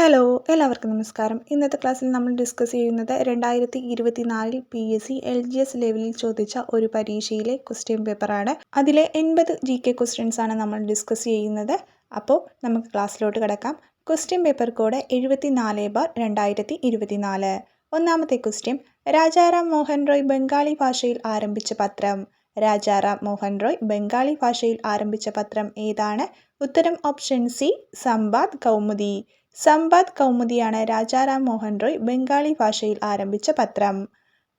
Hello എല്ലാവർക്കും നമസ്കാരം. ഇന്നത്തെ ക്ലാസ്സിൽ നമ്മൾ ഡിസ്കസ് ചെയ്യുന്നത് രണ്ടായിരത്തി ഇരുപത്തിനാലിൽ P S C L G S ലെവലിൽ ചോദിച്ച ഒരു പരീക്ഷയിലെ ക്വസ്റ്റ്യൻ പേപ്പറാണ് അതിലെ എൺപത് ജി കെ ക്വസ്റ്റ്യൻസ് ആണ് നമ്മൾ ഡിസ്കസ് ചെയ്യുന്നത്. അപ്പോൾ നമുക്ക് ക്ലാസ്സിലോട്ട് കിടക്കാം. ക്വസ്റ്റ്യൻ പേപ്പർ കോഡ് എഴുപത്തിനാല് ബാർ രണ്ടായിരത്തി ഇരുപത്തിനാല് ഒന്നാമത്തെ ക്വസ്റ്റ്യൻ രാജാറാം മോഹൻ റോയ് ബംഗാളി ഭാഷയിൽ ആരംഭിച്ച പത്രം. രാജാറാം മോഹൻ റോയ് ബംഗാളി ഭാഷയിൽ ആരംഭിച്ച പത്രം ഏതാണ്? ഉത്തരം ഓപ്ഷൻ സി സംബാദ് കൗമുദി. സംബാദ് കൗമുദിയാണ് രാജാറാം മോഹൻ റോയ് ബംഗാളി ഭാഷയിൽ ആരംഭിച്ച പത്രം.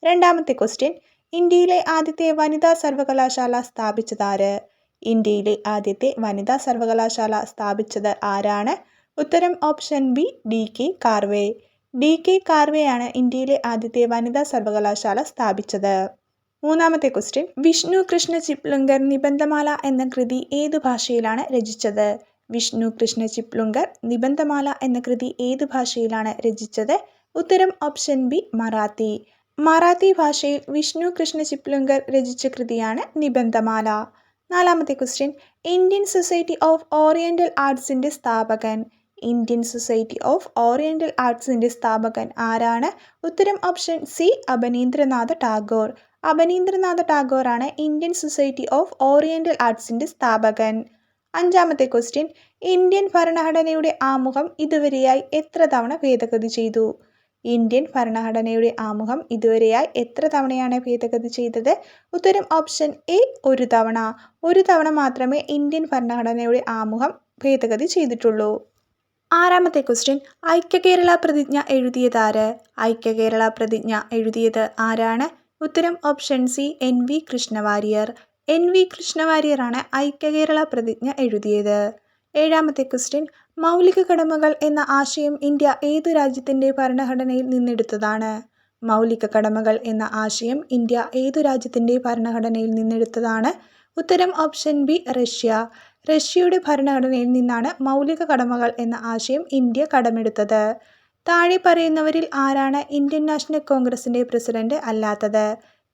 രണ്ടാമത്തെ ക്വസ്റ്റ്യൻ ഇന്ത്യയിലെ ആദ്യത്തെ വനിതാ സർവകലാശാല സ്ഥാപിച്ചതാര് ഇന്ത്യയിലെ ആദ്യത്തെ വനിതാ സർവകലാശാല സ്ഥാപിച്ചത് ആരാണ്? ഉത്തരം option B D K Karve D K കാർവേയാണ് ഇന്ത്യയിലെ ആദ്യത്തെ വനിതാ സർവകലാശാല സ്ഥാപിച്ചത്. മൂന്നാമത്തെ ക്വസ്റ്റ്യൻ വിഷ്ണു കൃഷ്ണ ചിപ്ലുങ്കർ നിബന്ധമാല എന്ന കൃതി ഏതു ഭാഷയിലാണ് രചിച്ചത്? വിഷ്ണു കൃഷ്ണ ചിപ്ലുങ്കർ നിബന്ധമാല എന്ന കൃതി ഏത് ഭാഷയിലാണ് രചിച്ചത്? ഉത്തരം ഓപ്ഷൻ ബി മറാത്തി. മറാത്തി ഭാഷയിൽ വിഷ്ണു കൃഷ്ണ ചിപ്ലുങ്കർ രചിച്ച കൃതിയാണ് നിബന്ധമാല. നാലാമത്തെ question Indian Society of Oriental ആർട്സിന്റെ സ്ഥാപകൻ. ഇന്ത്യൻ സൊസൈറ്റി ഓഫ് ഓറിയന്റൽ ആർട്സിന്റെ സ്ഥാപകൻ ആരാണ്? ഉത്തരം ഓപ്ഷൻ സി അബനീന്ദ്രനാഥ ടാഗോർ. അബനീന്ദ്രനാഥ ടാഗോറാണ് ഇന്ത്യൻ സൊസൈറ്റി ഓഫ് ഓറിയന്റൽ ആർട്സിന്റെ സ്ഥാപകൻ. അഞ്ചാമത്തെ ക്വസ്റ്റ്യൻ ഇന്ത്യൻ ഭരണഘടനയുടെ ആമുഖം ഇതുവരെയായി എത്ര തവണ ഭേദഗതി ചെയ്തു? ഇന്ത്യൻ ഭരണഘടനയുടെ ആമുഖം ഇതുവരെയായി എത്ര തവണയാണ് ഭേദഗതി ചെയ്തത്? ഉത്തരം ഓപ്ഷൻ എ ഒരു തവണ. ഒരു തവണ മാത്രമേ ഇന്ത്യൻ ഭരണഘടനയുടെ ആമുഖം ഭേദഗതി ചെയ്തിട്ടുള്ളൂ. ആറാമത്തെ ക്വസ്റ്റ്യൻ ഐക്യകേരള പ്രതിജ്ഞ എഴുതിയതാര ഐക്യ കേരള പ്രതിജ്ഞ എഴുതിയത് ആരാണ്? ഉത്തരം option C N V Krishna Warrier. N V കൃഷ്ണവാര്യറാണ് ഐക്യകേരള പ്രതിജ്ഞ എഴുതിയത്. ഏഴാമത്തെ ക്വസ്റ്റ്യൻ മൗലിക കടമകൾ എന്ന ആശയം ഇന്ത്യ ഏതു രാജ്യത്തിന്റെ ഭരണഘടനയിൽ നിന്നെടുത്തതാണ്? മൗലിക കടമകൾ എന്ന ആശയം ഇന്ത്യ ഏതു രാജ്യത്തിന്റെ ഭരണഘടനയിൽ നിന്നെടുത്തതാണ്? ഉത്തരം ഓപ്ഷൻ ബി റഷ്യ. റഷ്യയുടെ ഭരണഘടനയിൽ നിന്നാണ് മൗലിക കടമകൾ എന്ന ആശയം ഇന്ത്യ കടമെടുത്തത്. താഴെ പറയുന്നവരിൽ ആരാണ് ഇന്ത്യൻ നാഷണൽ കോൺഗ്രസിന്റെ പ്രസിഡന്റ് അല്ലാത്തത്?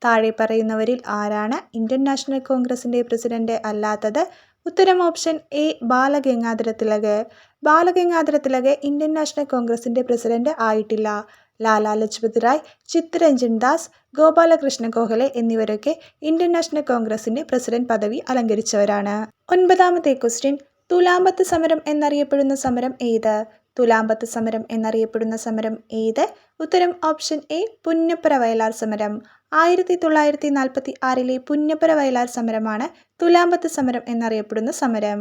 താഴെ പറയുന്നവരിൽ ആരാണ്? ഇന്ത്യൻ നാഷണൽ കോൺഗ്രസിന്റെ പ്രസിഡന്റ് അല്ലാത്തത് ഉത്തരം option A Balagangadhara Tilak Balagangadhara Tilak Indian National കോൺഗ്രസിന്റെ പ്രസിഡന്റ് ആയിട്ടില്ല. ലാലാ ലജ്പത് റായ് ചിത്തരഞ്ജൻ ദാസ് ഗോപാലകൃഷ്ണ ഗോഖലെ എന്നിവരൊക്കെ ഇന്ത്യൻ നാഷണൽ കോൺഗ്രസിന്റെ പ്രസിഡന്റ് പദവി അലങ്കരിച്ചവരാണ്. ഒൻപതാമത്തെ ക്വസ്റ്റ്യൻ തുലാമ്പത്ത് സമരം എന്നറിയപ്പെടുന്ന സമരം ഏത്? തുലാമ്പത്ത് സമരം എന്നറിയപ്പെടുന്ന സമരം ഏത്? ഉത്തരം ഓപ്ഷൻ എ പുന്നപ്പര വയലാർ സമരം. ആയിരത്തി തൊള്ളായിരത്തി നാൽപ്പത്തി ആറിലെ പുന്നപ്പുര വയലാർ സമരമാണ് തുലാമ്പത്ത് സമരം എന്നറിയപ്പെടുന്ന സമരം.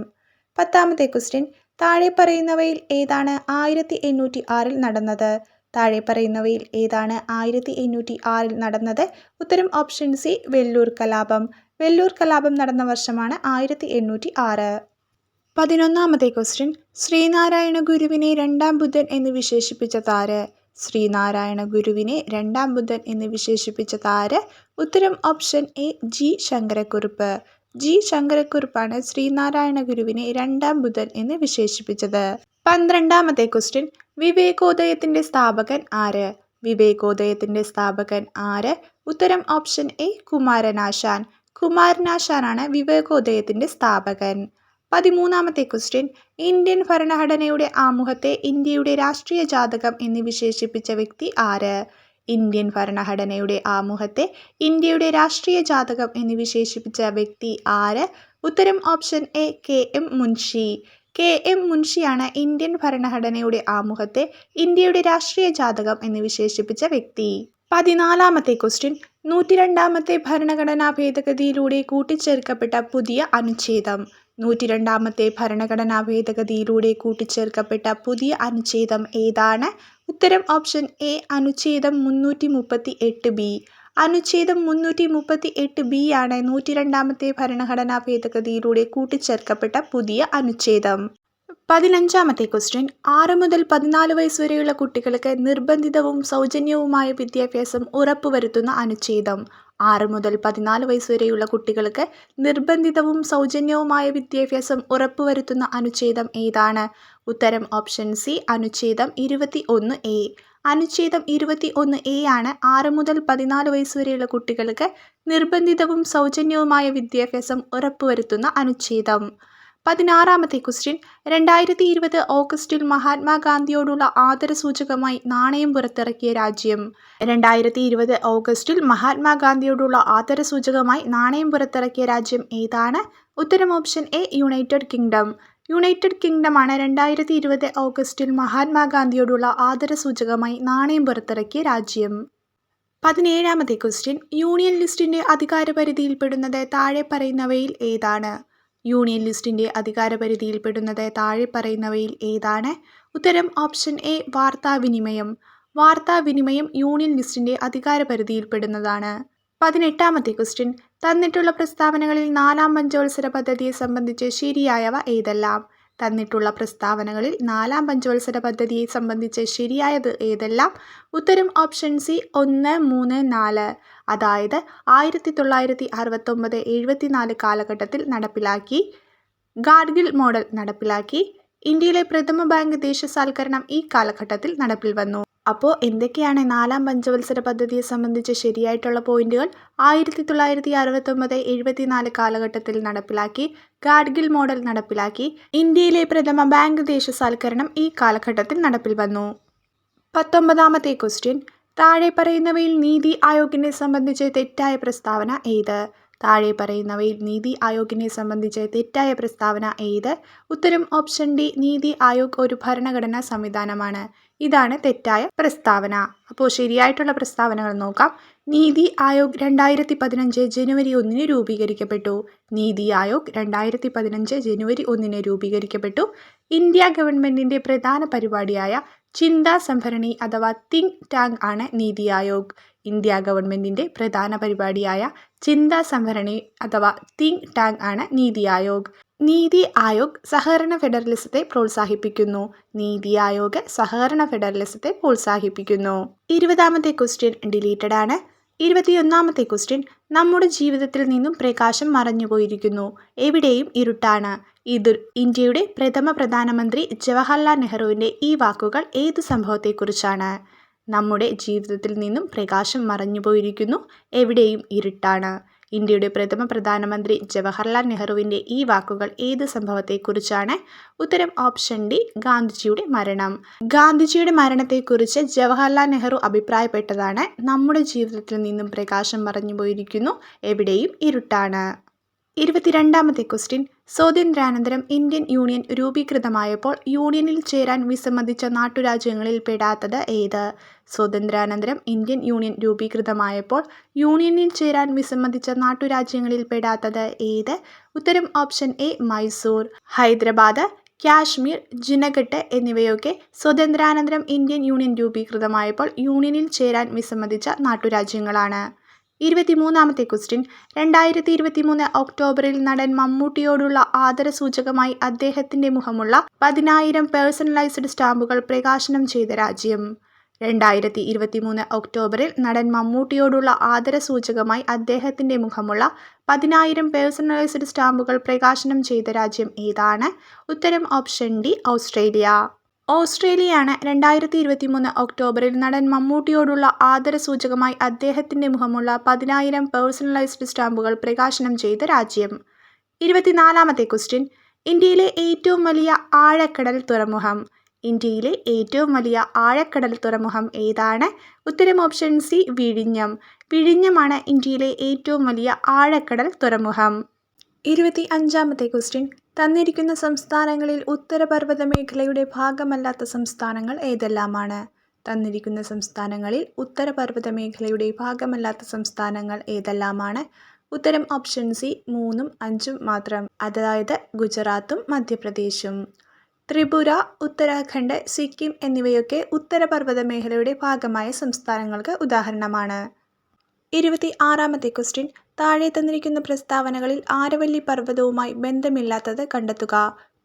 പത്താമത്തെ ക്വസ്റ്റ്യൻ താഴെ പറയുന്നവയിൽ ഏതാണ് ആയിരത്തി എണ്ണൂറ്റി ആറിൽ നടന്നത്? താഴെ പറയുന്നവയിൽ ഏതാണ് ആയിരത്തി എണ്ണൂറ്റി ആറിൽ നടന്നത്? ഉത്തരം ഓപ്ഷൻ സി വെല്ലൂർ കലാപം. വെല്ലൂർ കലാപം നടന്ന വർഷമാണ് ആയിരത്തി എണ്ണൂറ്റി ആറ് പതിനൊന്നാമത്തെ ക്വസ്റ്റ്യൻ ശ്രീനാരായണ ഗുരുവിനെ രണ്ടാം ബുദ്ധൻ എന്ന് വിശേഷിപ്പിച്ച താര്? ശ്രീനാരായണ ഗുരുവിനെ രണ്ടാം ബുദ്ധൻ എന്ന് വിശേഷിപ്പിച്ച താര് ഉത്തരം option A G Sankara Kurup. G ശങ്കരക്കുറുപ്പാണ് Sree Narayana ഗുരുവിനെ രണ്ടാം ബുദ്ധൻ എന്ന് വിശേഷിപ്പിച്ചത്. പന്ത്രണ്ടാമത്തെ ക്വസ്റ്റ്യൻ വിവേകോദയത്തിന്റെ സ്ഥാപകൻ ആര്? വിവേകോദയത്തിന്റെ സ്ഥാപകൻ ആര്? ഉത്തരം ഓപ്ഷൻ എ കുമാരനാശാൻ. കുമാരനാശാനാണ് വിവേകോദയത്തിന്റെ സ്ഥാപകൻ. പതിമൂന്നാമത്തെ ക്വസ്റ്റ്യൻ. ഇന്ത്യൻ ഭരണഘടനയുടെ ആമുഖത്തെ ഇന്ത്യയുടെ രാഷ്ട്രീയ ജാതകം എന്ന് വിശേഷിപ്പിച്ച വ്യക്തി ആര്? ഇന്ത്യൻ ഭരണഘടനയുടെ ആമുഖത്തെ ഇന്ത്യയുടെ രാഷ്ട്രീയ ജാതകം എന്ന് വിശേഷിപ്പിച്ച വ്യക്തി ആര്? ഉത്തരം option A K M Munshi. K M മുൻഷിയാണ് Indian ഭരണഘടനയുടെ ആമുഖത്തെ ഇന്ത്യയുടെ രാഷ്ട്രീയ ജാതകം എന്ന് വിശേഷിപ്പിച്ച വ്യക്തി. പതിനാലാമത്തെ ക്വസ്റ്റ്യൻ. നൂറ്റിരണ്ടാമത്തെ ഭരണഘടനാ ഭേദഗതിയിലൂടെ കൂട്ടിച്ചേർക്കപ്പെട്ട പുതിയ അനുച്ഛേദം. നൂറ്റിരണ്ടാമത്തെ ഭരണഘടനാ ഭേദഗതിയിലൂടെ കൂട്ടിച്ചേർക്കപ്പെട്ട പുതിയ അനുച്ഛേദം ഏതാണ്? ഉത്തരം ഓപ്ഷൻ എ അനുച്ഛേദം മുന്നൂറ്റി മുപ്പത്തി എട്ട് ബി. അനുച്ഛേദം മുന്നൂറ്റി മുപ്പത്തി എട്ട് ബി ആണ് നൂറ്റിരണ്ടാമത്തെ ഭരണഘടനാ ഭേദഗതിയിലൂടെ കൂട്ടിച്ചേർക്കപ്പെട്ട പുതിയ അനുച്ഛേദം. പതിനഞ്ചാമത്തെ ക്വസ്റ്റ്യൻ. ആറ് മുതൽ പതിനാല് വയസ്സ് വരെയുള്ള കുട്ടികൾക്ക് നിർബന്ധിതവും സൗജന്യവുമായ വിദ്യാഭ്യാസം ഉറപ്പുവരുത്തുന്ന അനുച്ഛേദം. ആറ് മുതൽ പതിനാല് വയസ്സ് വരെയുള്ള കുട്ടികൾക്ക് നിർബന്ധിതവും സൗജന്യവുമായ വിദ്യാഭ്യാസം ഉറപ്പുവരുത്തുന്ന അനുച്ഛേദം ഏതാണ്? ഉത്തരം ഓപ്ഷൻ സി അനുച്ഛേദം ഇരുപത്തി ഒന്ന് എ. അനുച്ഛേദം ഇരുപത്തി ഒന്ന് എ ആണ് ആറ് മുതൽ പതിനാല് വയസ്സ് വരെയുള്ള കുട്ടികൾക്ക് നിർബന്ധിതവും സൗജന്യവുമായ വിദ്യാഭ്യാസം ഉറപ്പുവരുത്തുന്ന അനുച്ഛേദം. പതിനാറാമത്തെ ക്വസ്റ്റ്യൻ. രണ്ടായിരത്തി ഇരുപത് ഓഗസ്റ്റിൽ മഹാത്മാഗാന്ധിയോടുള്ള ആദരസൂചകമായി നാണയം പുറത്തിറക്കിയ രാജ്യം. രണ്ടായിരത്തി ഇരുപത് ഓഗസ്റ്റിൽ മഹാത്മാഗാന്ധിയോടുള്ള ആദരസൂചകമായി നാണയം പുറത്തിറക്കിയ രാജ്യം ഏതാണ്? ഉത്തരം option A united kingdom. United കിങ്ഡമാണ് രണ്ടായിരത്തി ഇരുപത് ഓഗസ്റ്റിൽ മഹാത്മാഗാന്ധിയോടുള്ള ആദരസൂചകമായി നാണയം പുറത്തിറക്കിയ രാജ്യം. പതിനേഴാമത്തെ ക്വസ്റ്റ്യൻ. യൂണിയൻ ലിസ്റ്റിന്റെ അധികാരപരിധിയിൽപ്പെടുന്നത് താഴെ പറയുന്നവയിൽ ഏതാണ്? യൂണിയൻ ലിസ്റ്റിന്റെ അധികാരപരിധിയിൽപ്പെടുന്നത് താഴെ പറയുന്നവയിൽ ഏതാണ്? ഉത്തരം ഓപ്ഷൻ എ വാർത്താവിനിമയം. വാർത്താവിനിമയം യൂണിയൻ ലിസ്റ്റിന്റെ അധികാരപരിധിയിൽപ്പെടുന്നതാണ്. പതിനെട്ടാമത്തെ ക്വസ്റ്റ്യൻ. തന്നിട്ടുള്ള പ്രസ്താവനകളിൽ നാലാം പഞ്ചവത്സര പദ്ധതിയെ സംബന്ധിച്ച് ശരിയായവ ഏതെല്ലാം? തന്നിട്ടുള്ള പ്രസ്താവനകളിൽ നാലാം പഞ്ചവത്സര പദ്ധതിയെ സംബന്ധിച്ച് ശരിയായത് ഏതെല്ലാം? ഉത്തരം ഓപ്ഷൻ സി ഒന്ന് മൂന്ന് നാല്. അതായത് ആയിരത്തി തൊള്ളായിരത്തി അറുപത്തൊമ്പത് എഴുപത്തിനാല് കാലഘട്ടത്തിൽ നടപ്പിലാക്കി ഗാർഗിൽ മോഡൽ നടപ്പിലാക്കി ഇന്ത്യയിലെ പ്രഥമ ബാങ്ക് ദേശസാൽക്കരണം ഈ കാലഘട്ടത്തിൽ നടപ്പിൽ വന്നു. അപ്പോൾ എന്തൊക്കെയാണ് നാലാം പഞ്ചവത്സര പദ്ധതിയെ സംബന്ധിച്ച് ശരിയായിട്ടുള്ള പോയിന്റുകൾ? ആയിരത്തി തൊള്ളായിരത്തി അറുപത്തൊമ്പത് എഴുപത്തിനാല് കാലഘട്ടത്തിൽ നടപ്പിലാക്കി ഗാഡ്ഗിൽ മോഡൽ നടപ്പിലാക്കി ഇന്ത്യയിലെ പ്രഥമ ബാങ്ക് ദേശസാൽക്കരണം ഈ കാലഘട്ടത്തിൽ നടപ്പിൽ വന്നു. പത്തൊമ്പതാമത്തെ ക്വസ്റ്റ്യൻ താഴെ പറയുന്നവയിൽ നീതി ആയോഗിനെ സംബന്ധിച്ച് തെറ്റായ പ്രസ്താവന ഏത്? താഴെ പറയുന്നവയിൽ നീതി ആയോഗിനെ സംബന്ധിച്ച് തെറ്റായ പ്രസ്താവന ഏത്? ഉത്തരം ഓപ്ഷൻ ഡി നീതി ആയോഗ് ഒരു ഭരണഘടനാ സംവിധാനമാണ്. ഇതാണ് തെറ്റായ പ്രസ്താവന. അപ്പോൾ ശരിയായിട്ടുള്ള പ്രസ്താവനകൾ നോക്കാം. നീതി ആയോഗ് രണ്ടായിരത്തി പതിനഞ്ച് ജനുവരി ഒന്നിന് രൂപീകരിക്കപ്പെട്ടു. നീതി ആയോഗ് രണ്ടായിരത്തി പതിനഞ്ച് ജനുവരി ഒന്നിന് രൂപീകരിക്കപ്പെട്ടു. ഇന്ത്യ ഗവൺമെന്റിന്റെ പ്രധാന പരിപാടിയായ ചിന്താ സംഭരണി അഥവാ തിങ്ക് ടാങ്ക് ആണ് നീതി ആയോഗ്. ഇന്ത്യ ഗവൺമെന്റിന്റെ പ്രധാന പരിപാടിയായ ചിന്താ സംഭരണി അഥവാ തിങ്ക് ടാങ്ക് ആണ് നീതി ആയോഗ്. നീതി ആയോഗ് സഹകരണ ഫെഡറലിസത്തെ പ്രോത്സാഹിപ്പിക്കുന്നു. നീതി ആയോഗ് സഹകരണ ഫെഡറലിസത്തെ പ്രോത്സാഹിപ്പിക്കുന്നു. ഇരുപതാമത്തെ ക്വസ്റ്റ്യൻ ഡിലീറ്റഡ് ആണ്. ഇരുപത്തിയൊന്നാമത്തെ ക്വസ്റ്റ്യൻ നമ്മുടെ ജീവിതത്തിൽ നിന്നും പ്രകാശം മറഞ്ഞുപോയിരിക്കുന്നു എവിടെയും ഇരുട്ടാണ്. ഇത് ഇന്ത്യയുടെ പ്രഥമ പ്രധാനമന്ത്രി ജവഹർലാൽ നെഹ്റുവിന്റെ ഈ വാക്കുകൾ ഏത് സംഭവത്തെക്കുറിച്ചാണ്? നമ്മുടെ ജീവിതത്തിൽ നിന്നും പ്രകാശം മറഞ്ഞു പോയിരിക്കുന്നു. എവിടെയും ഇരുട്ടാണ്. ഇന്ത്യയുടെ പ്രഥമ പ്രധാനമന്ത്രി ജവഹർലാൽ നെഹ്റുവിന്റെ ഈ വാക്കുകൾ ഏത് സംഭവത്തെക്കുറിച്ചാണ്? ഉത്തരം ഓപ്ഷൻ ഡി ഗാന്ധിജിയുടെ മരണം. ഗാന്ധിജിയുടെ മരണത്തെക്കുറിച്ച് ജവഹർലാൽ നെഹ്റു അഭിപ്രായപ്പെട്ടതാണ്. നമ്മുടെ ജീവിതത്തിൽ നിന്നും പ്രകാശം മറഞ്ഞു പോയിരിക്കുന്നു. എവിടെയും ഇരുട്ടാണ്. ഇരുപത്തിരണ്ടാമത്തെ ക്വസ്റ്റ്യൻ. സ്വാതന്ത്ര്യാനന്തരം ഇന്ത്യൻ യൂണിയൻ രൂപീകൃതമായപ്പോൾ യൂണിയനിൽ ചേരാൻ വിസമ്മതിച്ച നാട്ടുരാജ്യങ്ങളിൽ പെടാത്തത് ഏത്? സ്വാതന്ത്ര്യാനന്തരം ഇന്ത്യൻ യൂണിയൻ രൂപീകൃതമായപ്പോൾ യൂണിയനിൽ ചേരാൻ വിസമ്മതിച്ച നാട്ടുരാജ്യങ്ങളിൽ പെടാത്തത് ഏത്? ഉത്തരം ഓപ്ഷൻ എ മൈസൂർ. ഹൈദരാബാദ് കാശ്മീർ ജിനഘട്ട് എന്നിവയൊക്കെ സ്വാതന്ത്ര്യാനന്തരം ഇന്ത്യൻ യൂണിയൻ രൂപീകൃതമായപ്പോൾ യൂണിയനിൽ ചേരാൻ വിസമ്മതിച്ച നാട്ടുരാജ്യങ്ങളാണ്. ഇരുപത്തിമൂന്നാമത്തെ ക്വസ്റ്റ്യൻ. രണ്ടായിരത്തി ഇരുപത്തി മൂന്ന് ഒക്ടോബറിൽ നടൻ മമ്മൂട്ടിയോടുള്ള ആദര സൂചകമായി അദ്ദേഹത്തിന്റെ മുഖമുള്ള പതിനായിരം പേഴ്സണലൈസ്ഡ് സ്റ്റാമ്പുകൾ പ്രകാശനം ചെയ്ത രാജ്യം. രണ്ടായിരത്തി ഇരുപത്തി മൂന്ന് ഒക്ടോബറിൽ നടൻ മമ്മൂട്ടിയോടുള്ള ആദര സൂചകമായി അദ്ദേഹത്തിന്റെ മുഖമുള്ള പതിനായിരം പേഴ്സണലൈസ്ഡ് സ്റ്റാമ്പുകൾ പ്രകാശനം ചെയ്ത രാജ്യം ഏതാണ്? ഉത്തരം ഓപ്ഷൻ ഡി ഓസ്ട്രേലിയ. ഓസ്ട്രേലിയയാണ് രണ്ടായിരത്തി ഇരുപത്തി മൂന്ന് ഒക്ടോബറിൽ നടൻ മമ്മൂട്ടിയോടുള്ള ആദരസൂചകമായി അദ്ദേഹത്തിന്റെ മുഖമുള്ള പതിനായിരം പേഴ്സണലൈസ്ഡ് സ്റ്റാമ്പുകൾ പ്രകാശനം ചെയ്ത രാജ്യം. ഇരുപത്തിനാലാമത്തെ ക്വസ്റ്റ്യൻ ഇന്ത്യയിലെ ഏറ്റവും വലിയ ആഴക്കടൽ തുറമുഖം. ഇന്ത്യയിലെ ഏറ്റവും വലിയ ആഴക്കടൽ തുറമുഖം ഏതാണ്? ഉത്തരം ഓപ്ഷൻ സി വിഴിഞ്ഞം. വിഴിഞ്ഞമാണ് ഇന്ത്യയിലെ ഏറ്റവും വലിയ ആഴക്കടൽ തുറമുഖം. ഇരുപത്തി അഞ്ചാമത്തെ ക്വസ്റ്റ്യൻ തന്നിരിക്കുന്ന സംസ്ഥാനങ്ങളിൽ ഉത്തരപർവത മേഖലയുടെ ഭാഗമല്ലാത്ത സംസ്ഥാനങ്ങൾ ഏതെല്ലാമാണ്? തന്നിരിക്കുന്ന സംസ്ഥാനങ്ങളിൽ ഉത്തരപർവത മേഖലയുടെ ഭാഗമല്ലാത്ത സംസ്ഥാനങ്ങൾ ഏതെല്ലാമാണ്? ഉത്തരം ഓപ്ഷൻ സി മൂന്നും അഞ്ചും മാത്രം. അതായത് ഗുജറാത്തും മധ്യപ്രദേശും. ത്രിപുര ഉത്തരാഖണ്ഡ് സിക്കിം എന്നിവയൊക്കെ ഉത്തരപർവത മേഖലയുടെ ഭാഗമായ സംസ്ഥാനങ്ങൾക്ക് ഉദാഹരണമാണ്. ഇരുപത്തി ആറാമത്തെ ക്വസ്റ്റ്യൻ. താഴെ തന്നിരിക്കുന്ന പ്രസ്താവനകളിൽ ആരവല്ലി പർവതവുമായി ബന്ധമില്ലാത്തത് കണ്ടെത്തുക.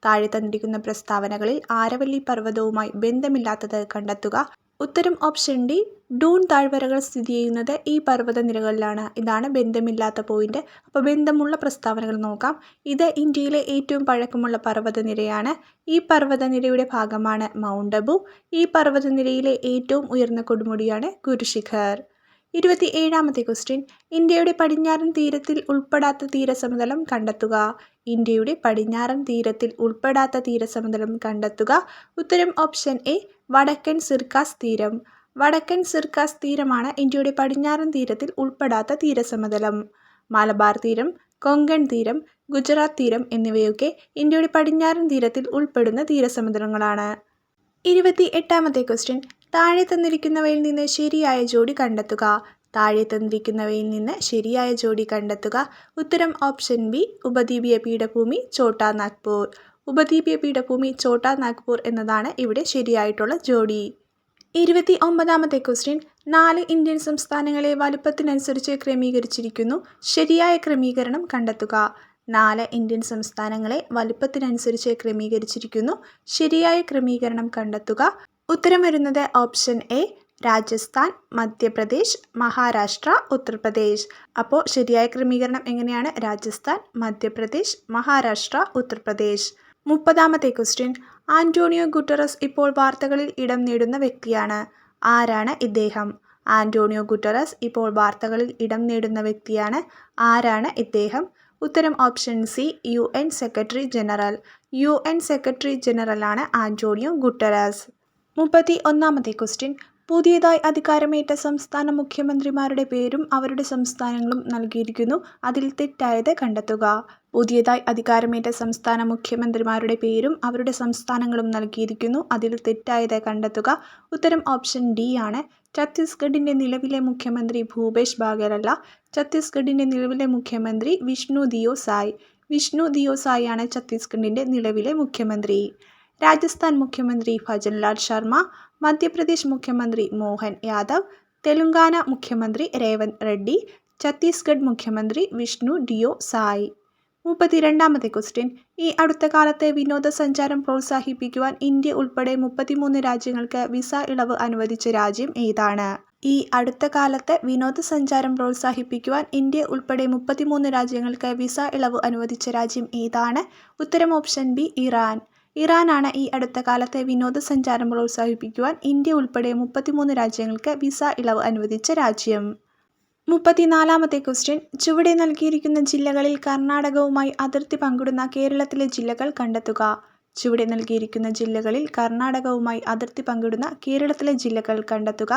താഴെ തന്നിരിക്കുന്ന പ്രസ്താവനകളിൽ ആരവല്ലി പർവതവുമായി ബന്ധമില്ലാത്തത് കണ്ടെത്തുക. ഉത്തരം ഓപ്ഷൻ ഡി ഡൂൺ താഴ്വരകൾ സ്ഥിതി ചെയ്യുന്നത് ഈ പർവതനിരകളിലാണ് ഇതാണ് ബന്ധമില്ലാത്ത പോയിന്റ് അപ്പോൾ ബന്ധമുള്ള പ്രസ്താവനകൾ നോക്കാം. ഇത് ഇന്ത്യയിലെ ഏറ്റവും പഴക്കമുള്ള പർവതനിരയാണ് ഈ പർവതനിരയുടെ ഭാഗമാണ് മൗണ്ട് അബു. ഈ പർവതനിരയിലെ ഏറ്റവും ഉയർന്ന കൊടുമുടിയാണ് ഗുരുശിഖർ. ഇരുപത്തി ഏഴാമത്തെ ക്വസ്റ്റ്യൻ. ഇന്ത്യയുടെ പടിഞ്ഞാറൻ തീരത്തിൽ ഉൾപ്പെടാത്ത തീരസമതലം കണ്ടെത്തുക. ഇന്ത്യയുടെ പടിഞ്ഞാറൻ തീരത്തിൽ ഉൾപ്പെടാത്ത തീരസമതലം കണ്ടെത്തുക. ഉത്തരം ഓപ്ഷൻ എ വടക്കൻ സിർക്കാസ് തീരം. വടക്കൻ സിർക്കാസ് തീരമാണ് ഇന്ത്യയുടെ പടിഞ്ഞാറൻ തീരത്തിൽ ഉൾപ്പെടാത്ത തീരസമതലം. മലബാർ തീരം കൊങ്കൺ തീരം ഗുജറാത്ത് തീരം എന്നിവയൊക്കെ ഇന്ത്യയുടെ പടിഞ്ഞാറൻ തീരത്തിൽ ഉൾപ്പെടുന്ന തീരസമുദ്രങ്ങളാണ് ഇരുപത്തി എട്ടാമത്തെ ക്വസ്റ്റ്യൻ. താഴെ തന്നിരിക്കുന്നവയിൽ നിന്ന് ശരിയായ ജോഡി കണ്ടെത്തുക. താഴെ തന്നിരിക്കുന്നവയിൽ നിന്ന് ശരിയായ ജോഡി കണ്ടെത്തുക. ഉത്തരം ഓപ്ഷൻ ബി ഉപദ്വീപീയ പീഠഭൂമി ചോട്ടാ നാഗ്പൂർ ഉപദ്വീപീയ പീഠഭൂമി ചോട്ടാ നാഗ്പൂർ എന്നതാണ് ഇവിടെ ശരിയായിട്ടുള്ള ജോഡി. ഇരുപത്തി ഒമ്പതാമത്തെ ക്വസ്റ്റ്യൻ നാല് ഇന്ത്യൻ സംസ്ഥാനങ്ങളെ വലുപ്പത്തിനനുസരിച്ച് ക്രമീകരിച്ചിരിക്കുന്നു. ശരിയായ ക്രമീകരണം കണ്ടെത്തുക. നാല് ഇന്ത്യൻ സംസ്ഥാനങ്ങളെ വലുപ്പത്തിനനുസരിച്ച് ക്രമീകരിച്ചിരിക്കുന്നു. ശരിയായ ക്രമീകരണം കണ്ടെത്തുക. ഉത്തരം വരുന്നത് ഓപ്ഷൻ എ രാജസ്ഥാൻ മധ്യപ്രദേശ് മഹാരാഷ്ട്ര ഉത്തർപ്രദേശ്. അപ്പോൾ ശരിയായ ക്രമീകരണം എങ്ങനെയാണ്? രാജസ്ഥാൻ മധ്യപ്രദേശ് മഹാരാഷ്ട്ര ഉത്തർപ്രദേശ്. മുപ്പതാമത്തെ ക്വസ്റ്റ്യൻ ആന്റോണിയോ ഗുട്ടറസ് ഇപ്പോൾ വാർത്തകളിൽ ഇടം നേടുന്ന വ്യക്തിയാണ്. ആരാണ് ഇദ്ദേഹം? ആന്റോണിയോ ഗുട്ടറസ് ഇപ്പോൾ വാർത്തകളിൽ ഇടം നേടുന്ന വ്യക്തിയാണ്. ആരാണ് ഇദ്ദേഹം? ഉത്തരം option C U N secretary general. U N secretary ജനറലാണ് Antonio Guterres. മുപ്പത്തി ഒന്നാമത്തെ ക്വസ്റ്റ്യൻ. പുതിയതായി അധികാരമേറ്റ സംസ്ഥാന മുഖ്യമന്ത്രിമാരുടെ പേരും അവരുടെ സംസ്ഥാനങ്ങളും നൽകിയിരിക്കുന്നു. അതിൽ തെറ്റായത് കണ്ടെത്തുക. പുതിയതായി അധികാരമേറ്റ സംസ്ഥാന മുഖ്യമന്ത്രിമാരുടെ പേരും അവരുടെ സംസ്ഥാനങ്ങളും നൽകിയിരിക്കുന്നു. അതിൽ തെറ്റായത് കണ്ടെത്തുക. ഉത്തരം ഓപ്ഷൻ ഡി ആണ്. ഛത്തീസ്ഗഡിന്റെ നിലവിലെ മുഖ്യമന്ത്രി ഭൂപേഷ് ബാഗേലല്ല ഛത്തീസ്ഗഡിന്റെ നിലവിലെ മുഖ്യമന്ത്രി വിഷ്ണു ദിയോ സായ് വിഷ്ണു ദിയോ ആണ് ഛത്തീസ്ഗഡിന്റെ നിലവിലെ മുഖ്യമന്ത്രി. രാജസ്ഥാൻ മുഖ്യമന്ത്രി ഭജൻലാൽ ശർമ്മ മധ്യപ്രദേശ് മുഖ്യമന്ത്രി മോഹൻ യാദവ് തെലുങ്കാന മുഖ്യമന്ത്രി രേവന്ത് റെഡ്ഡി ഛത്തീസ്ഗഡ് മുഖ്യമന്ത്രി വിഷ്ണു ഡിയോ സായി. മുപ്പത്തിരണ്ടാമത്തെ ക്വസ്റ്റ്യൻ. ഈ അടുത്ത കാലത്തെ വിനോദസഞ്ചാരം പ്രോത്സാഹിപ്പിക്കുവാൻ ഇന്ത്യ ഉൾപ്പെടെ മുപ്പത്തിമൂന്ന് രാജ്യങ്ങൾക്ക് വിസ ഇളവ് അനുവദിച്ച രാജ്യം ഏതാണ്? ഈ അടുത്ത കാലത്തെ വിനോദസഞ്ചാരം പ്രോത്സാഹിപ്പിക്കുവാൻ ഇന്ത്യ ഉൾപ്പെടെ മുപ്പത്തിമൂന്ന് രാജ്യങ്ങൾക്ക് വിസ ഇളവ് അനുവദിച്ച രാജ്യം ഏതാണ്? ഉത്തരം ഓപ്ഷൻ ബി ഇറാൻ. ഇറാനാണ് ഈ അടുത്ത കാലത്തെ വിനോദസഞ്ചാരം പ്രോത്സാഹിപ്പിക്കുവാൻ ഇന്ത്യ ഉൾപ്പെടെ മുപ്പത്തിമൂന്ന് രാജ്യങ്ങൾക്ക് വിസ ഇളവ് അനുവദിച്ച രാജ്യം. മുപ്പത്തിനാലാമത്തെ ക്വസ്റ്റ്യൻ ചുവടെ നൽകിയിരിക്കുന്ന ജില്ലകളിൽ കർണാടകവുമായി അതിർത്തി പങ്കിടുന്ന കേരളത്തിലെ ജില്ലകൾ കണ്ടെത്തുക. ചുവടെ നൽകിയിരിക്കുന്ന ജില്ലകളിൽ കർണാടകവുമായി അതിർത്തി പങ്കിടുന്ന കേരളത്തിലെ ജില്ലകൾ കണ്ടെത്തുക.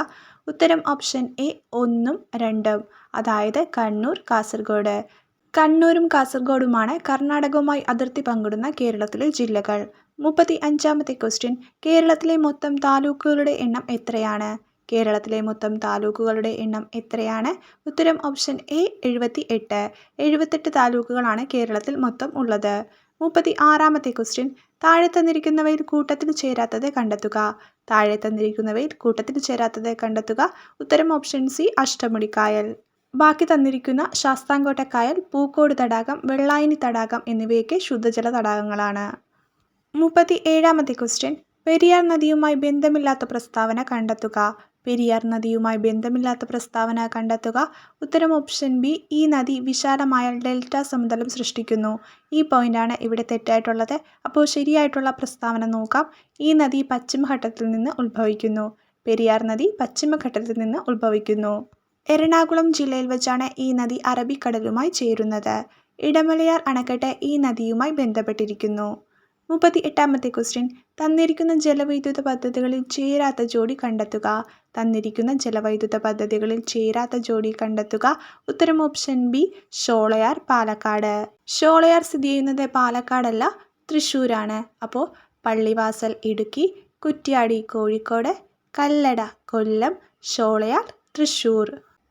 ഉത്തരം ഓപ്ഷൻ എ ഒന്നും രണ്ടും. അതായത് കണ്ണൂർ കാസർഗോഡ്. കണ്ണൂരും കാസർഗോഡുമാണ് കർണാടകവുമായി അതിർത്തി പങ്കിടുന്ന കേരളത്തിലെ ജില്ലകൾ. മുപ്പത്തി അഞ്ചാമത്തെ ക്വസ്റ്റ്യൻ കേരളത്തിലെ മൊത്തം താലൂക്കുകളുടെ എണ്ണം എത്രയാണ്? കേരളത്തിലെ മൊത്തം താലൂക്കുകളുടെ എണ്ണം എത്രയാണ്? ഉത്തരം ഓപ്ഷൻ എ എഴുപത്തി എട്ട് എഴുപത്തെട്ട് താലൂക്കുകളാണ് കേരളത്തിൽ മൊത്തം ഉള്ളത്. മുപ്പത്തി ആറാമത്തെ ക്വസ്റ്റ്യൻ താഴെ തന്നിരിക്കുന്നവയിൽ കൂട്ടത്തിൽ ചേരാത്തത് കണ്ടെത്തുക. താഴെ തന്നിരിക്കുന്നവയിൽ കൂട്ടത്തിൽ ചേരാത്തത് കണ്ടെത്തുക. ഉത്തരം ഓപ്ഷൻ സി അഷ്ടമുടിക്കായൽ. ബാക്കി തന്നിരിക്കുന്ന ശാസ്താംകോട്ടക്കായൽ പൂക്കോട് തടാകം വെള്ളായണി തടാകം എന്നിവയൊക്കെ ശുദ്ധജല തടാകങ്ങളാണ്. മുപ്പത്തി ഏഴാമത്തെ ക്വസ്റ്റ്യൻ. പെരിയാർ നദിയുമായി ബന്ധമില്ലാത്ത പ്രസ്താവന കണ്ടെത്തുക. പെരിയാർ നദിയുമായി ബന്ധമില്ലാത്ത പ്രസ്താവന കണ്ടെത്തുക. ഉത്തരം ഓപ്ഷൻ ബി ഈ നദി വിശാലമായ ഡെൽറ്റ സമതലം സൃഷ്ടിക്കുന്നു. ഈ പോയിന്റാണ് ഇവിടെ തെറ്റായിട്ടുള്ളത്. അപ്പോൾ ശരിയായിട്ടുള്ള പ്രസ്താവന നോക്കാം. ഈ നദി പശ്ചിമഘട്ടത്തിൽ നിന്ന് ഉത്ഭവിക്കുന്നു. പെരിയാർ നദി പശ്ചിമഘട്ടത്തിൽ നിന്ന് ഉത്ഭവിക്കുന്നു. എറണാകുളം ജില്ലയിൽ വെച്ചാണ് ഈ നദി അറബിക്കടലുമായി ചേരുന്നത്. ഇടമലയാർ അണക്കെട്ട് ഈ നദിയുമായി ബന്ധപ്പെട്ടിരിക്കുന്നു. മുപ്പത്തി എട്ടാമത്തെ ക്വസ്റ്റ്യൻ. തന്നിരിക്കുന്ന ജലവൈദ്യുത പദ്ധതികളിൽ ചേരാത്ത ജോഡി കണ്ടെത്തുക. തന്നിരിക്കുന്ന ജലവൈദ്യുത പദ്ധതികളിൽ ചേരാത്ത ജോഡി കണ്ടെത്തുക. ഉത്തരം ഓപ്ഷൻ ബി ഷോളയാർ പാലക്കാട്. ഷോളയാർ സ്ഥിതി ചെയ്യുന്നത് പാലക്കാടല്ല തൃശ്ശൂരാണ്. അപ്പോൾ പള്ളിവാസൽ ഇടുക്കി കുറ്റ്യാടി കോഴിക്കോട് കല്ലട കൊല്ലം ഷോളയാർ തൃശ്ശൂർ.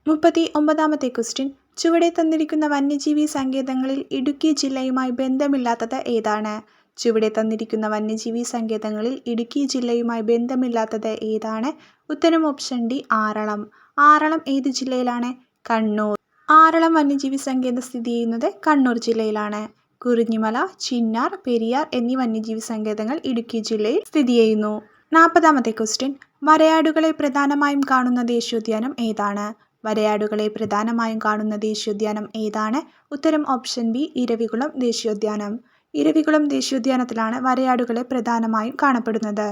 മുപ്പത്തി ഒമ്പതാമത്തെ ക്വസ്റ്റ്യൻ. ചുവടെ തന്നിരിക്കുന്ന വന്യജീവി സങ്കേതങ്ങളിൽ ഇടുക്കി ജില്ലയുമായി ബന്ധമില്ലാത്തത് ഏതാണ്? ചുവടെ തന്നിരിക്കുന്ന വന്യജീവി സങ്കേതങ്ങളിൽ ഇടുക്കി ജില്ലയുമായി ബന്ധമില്ലാത്തത് ഏതാണ്? ഉത്തരം ഓപ്ഷൻ ഡി ആറളം. ആറളം ഏത് ജില്ലയിലാണ്? കണ്ണൂർ. ആറളം വന്യജീവി സങ്കേതം സ്ഥിതി ചെയ്യുന്നത് കണ്ണൂർ ജില്ലയിലാണ്. കുറിഞ്ഞിമല ചിന്നാർ പെരിയാർ എന്നീ വന്യജീവി സങ്കേതങ്ങൾ ഇടുക്കി ജില്ലയിൽ സ്ഥിതി ചെയ്യുന്നു. നാൽപ്പതാമത്തെ ക്വസ്റ്റ്യൻ വരയാടുകളെ പ്രധാനമായും കാണുന്ന ദേശീയോദ്യാനം ഏതാണ്? വരയാടുകളെ പ്രധാനമായും കാണുന്ന ദേശീയോദ്യാനം ഏതാണ്? ഉത്തരം ഓപ്ഷൻ ബി ഇരവികുളം ദേശീയോദ്യാനം. ഇരവികുളം ദേശീയോദ്യാനത്തിലാണ് വരയാടുകളെ പ്രധാനമായും കാണപ്പെടുന്നത്.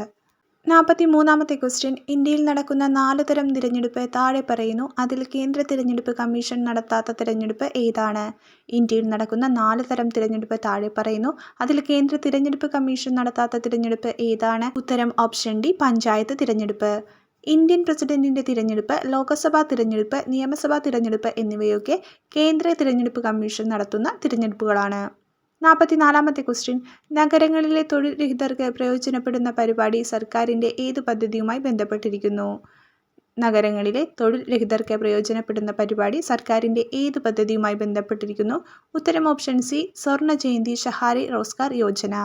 നാൽപ്പത്തി മൂന്നാമത്തെ ക്വസ്റ്റ്യൻ ഇന്ത്യയിൽ നടക്കുന്ന നാല് തരം തിരഞ്ഞെടുപ്പ് താഴെ പറയുന്നു. അതിൽ കേന്ദ്ര തിരഞ്ഞെടുപ്പ് കമ്മീഷൻ നടത്താത്ത തിരഞ്ഞെടുപ്പ് ഏതാണ്? ഇന്ത്യയിൽ നടക്കുന്ന നാല് തരം തിരഞ്ഞെടുപ്പ് താഴെ പറയുന്നു. അതിൽ കേന്ദ്ര തിരഞ്ഞെടുപ്പ് കമ്മീഷൻ നടത്താത്ത തിരഞ്ഞെടുപ്പ് ഏതാണ്? ഉത്തരം ഓപ്ഷൻ ഡി പഞ്ചായത്ത് തിരഞ്ഞെടുപ്പ്. ഇന്ത്യൻ പ്രസിഡന്റിന്റെ തിരഞ്ഞെടുപ്പ് ലോക്സഭാ തിരഞ്ഞെടുപ്പ് നിയമസഭാ തിരഞ്ഞെടുപ്പ് എന്നിവയൊക്കെ കേന്ദ്ര തിരഞ്ഞെടുപ്പ് കമ്മീഷൻ നടത്തുന്ന തിരഞ്ഞെടുപ്പുകളാണ്. നാൽപ്പത്തിനാലാമത്തെ ക്വസ്റ്റ്യൻ നഗരങ്ങളിലെ തൊഴിൽ രഹിതർക്ക് പ്രയോജനപ്പെടുന്ന പരിപാടി സർക്കാരിന്റെ ഏത് പദ്ധതിയുമായി ബന്ധപ്പെട്ടിരിക്കുന്നു? നഗരങ്ങളിലെ തൊഴിൽ രഹിതർക്ക് പ്രയോജനപ്പെടുന്ന പരിപാടി സർക്കാരിന്റെ ഏത് പദ്ധതിയുമായി ബന്ധപ്പെട്ടിരിക്കുന്നു? ഉത്തരം ഓപ്ഷൻ സി സ്വർണ ജയന്തി ഷഹാരി റോസ്കാർ യോജന.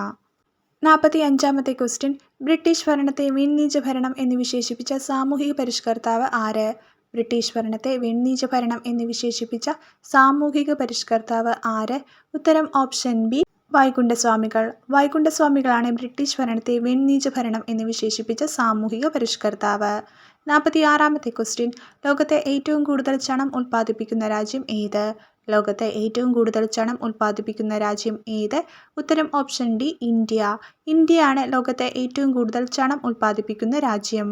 നാൽപ്പത്തി അഞ്ചാമത്തെ ക്വസ്റ്റ്യൻ ബ്രിട്ടീഷ് ഭരണത്തെ വിൺനീച ഭരണം എന്ന് വിശേഷിപ്പിച്ച സാമൂഹിക പരിഷ്കർത്താവ് ആര്? ബ്രിട്ടീഷ് ഭരണത്തെ വെണ്ണീജ ഭരണം എന്ന് വിശേഷിപ്പിച്ച സാമൂഹിക പരിഷ്കർത്താവ് ആര്? ഉത്തരം ഓപ്ഷൻ ബി വൈകുണ്ഠസ്വാമികൾ. വൈകുണ്ഠസ്വാമികളാണ് ബ്രിട്ടീഷ് ഭരണത്തെ വെണ്ണീജ ഭരണം എന്ന് വിശേഷിപ്പിച്ച സാമൂഹിക പരിഷ്കർത്താവ്. നാൽപ്പത്തി ആറാമത്തെ ക്വസ്റ്റ്യൻ ലോകത്തെ ഏറ്റവും കൂടുതൽ ചണം ഉൽപ്പാദിപ്പിക്കുന്ന രാജ്യം ഏത്? ലോകത്തെ ഏറ്റവും കൂടുതൽ ചണം ഉൽപ്പാദിപ്പിക്കുന്ന രാജ്യം ഏത്? ഉത്തരം ഓപ്ഷൻ ഡി ഇന്ത്യ. ഇന്ത്യയാണ് ലോകത്തെ ഏറ്റവും കൂടുതൽ ചണം ഉൽപ്പാദിപ്പിക്കുന്ന രാജ്യം.